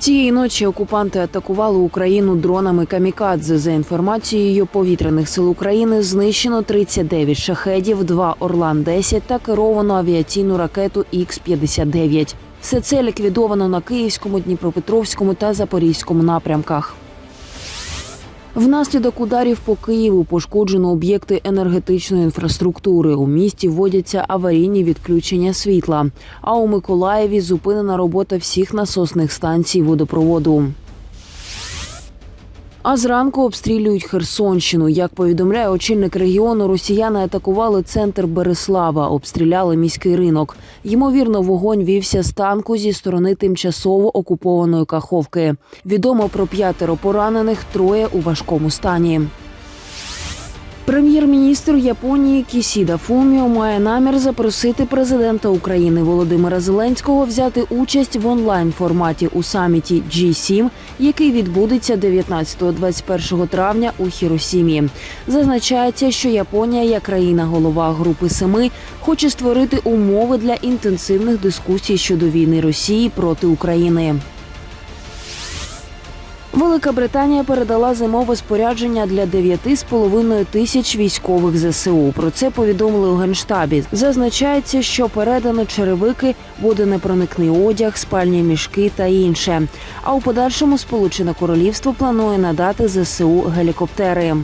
Цієї ночі окупанти атакували Україну дронами камікадзе. За інформацією повітряних сил України знищено 39 шахедів, 2 Орлан-10 та керовану авіаційну ракету Х-59. Все це ліквідовано на Київському, Дніпропетровському та Запорізькому напрямках. Внаслідок ударів по Києву пошкоджено об'єкти енергетичної інфраструктури. У місті вводяться аварійні відключення світла. А у Миколаєві зупинена робота всіх насосних станцій водопроводу. А зранку обстрілюють Херсонщину. Як повідомляє очільник регіону, росіяни атакували центр Береслава, обстріляли міський ринок. Ймовірно, вогонь вівся з танку зі сторони тимчасово окупованої Каховки. Відомо про п'ятеро поранених, троє у важкому стані. Прем'єр-міністр Японії Кісіда Фуміо має намір запросити президента України Володимира Зеленського взяти участь в онлайн форматі у саміті G7, який відбудеться 19-21 травня у Хіросімі. Зазначається, що Японія, як країна-голова Групи Семи, хоче створити умови для інтенсивних дискусій щодо війни Росії проти України. Велика Британія передала зимове спорядження для 9,5 тисяч військових ЗСУ. Про це повідомили у генштабі. Зазначається, що передано черевики, водонепроникний одяг, спальні мішки та інше. А у подальшому Сполучене Королівство планує надати ЗСУ гелікоптери.